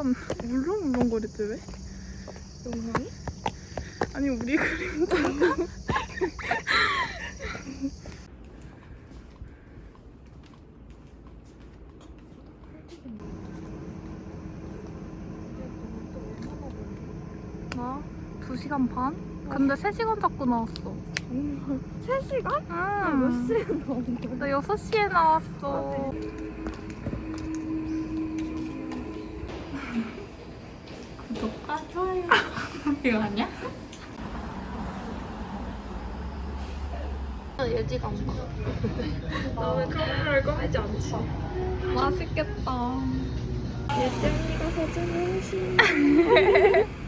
약간 울렁울렁거리지 왜? 영상이? 아니 우리 그림 나? 2시간 반? 근데 3시간 잡고 나왔어 3시간? 응. 몇 시에 나온 거야? 나 6시에 나왔어 구독과 좋아요. 이거 아니야? 예지가 안 봐. 나왜 카메라를 꺼내지 않지? 맛있겠다 예지 언니가 사준 음식.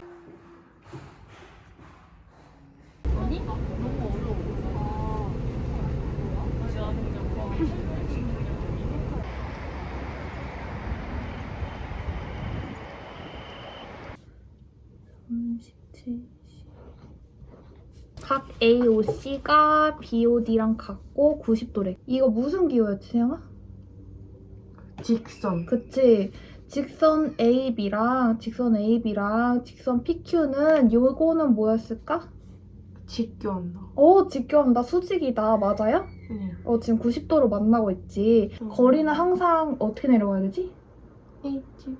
각 AOC가 BOD랑 같고 90도래. 이거 무슨 기호였지, 세영아? 직선 그치. 직선 AB랑 직선 AB랑 직선 PQ는 요거는 뭐였을까? 직교한다. 오, 직교한다. 수직이다. 맞아요? 네. 어, 지금 90도로 만나고 있지. 음. 거리는 항상 어떻게 내려가야 되지? 일찍.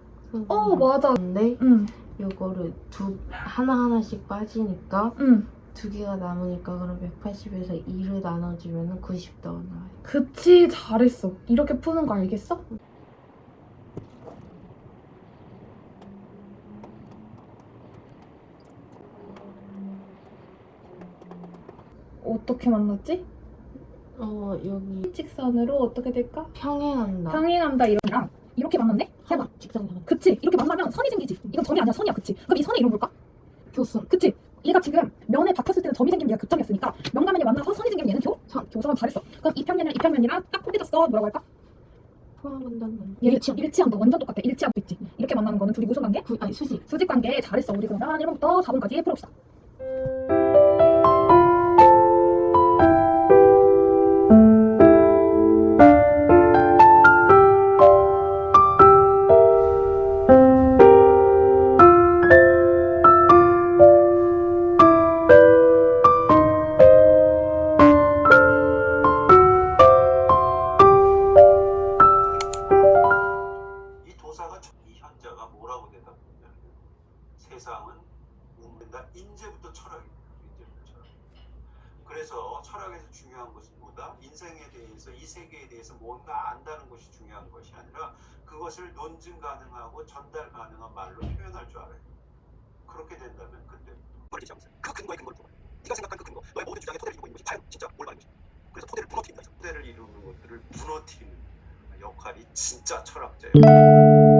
어, 맞아. 근데 응, 요거를 두 하나 하나씩 빠지니까 응. 두 개가 남으니까 그럼 180에서 2를 나눠주면 90도가 나와요. 그치, 잘했어. 이렇게 푸는 거 알겠어? 어떻게 만났지? 어 여기 직선으로 어떻게 될까? 평행한다. 평행한다 이런 이렇게 만났네? 해봐. 직선 방향. 그치? 이렇게 만나면 선이 생기지. 이건 점이 아니야, 선이야, 그치? 그럼 이 선의 이름 뭘까? 교선. 그치? 얘가 지금 면에 박혔을 때는 점이 생기면 얘가 극점이었으니까 면과면이 만나서 선이 생기면 얘는 교? 선. 교선 잘했어. 그럼 이평면이랑 이평면이랑 딱 포개졌어. 뭐라고 할까? 포함한다는. 얘 일치한. 일치한다. 완전 똑같아. 일치하고 있지. 이렇게 만나는 거는 둘이 무슨 관계? 구 아니 수직. 수직 관계 잘했어. 우리 그러면 1번부터 4번까지 풀어봅시다. 그래서 철학에서 중요한 것은 뭐다 인생에 대해서 이 세계에 대해서 뭔가 안다는 것이 중요한 것이 아니라 그것을 논증 가능하고 전달 가능한 말로 표현할 줄 알아요 그렇게 된다면 그때. 그 근거의 근거를 줘. 네가 생각한 그 근거, 너의 모든 주장의 토대를 이루고 있는 것이 과연 진짜 올바른 것인가? 그래서 토대를 무너뜨린다. 토대를 이루는 것들을 무너뜨리는 역할이 진짜 철학자예요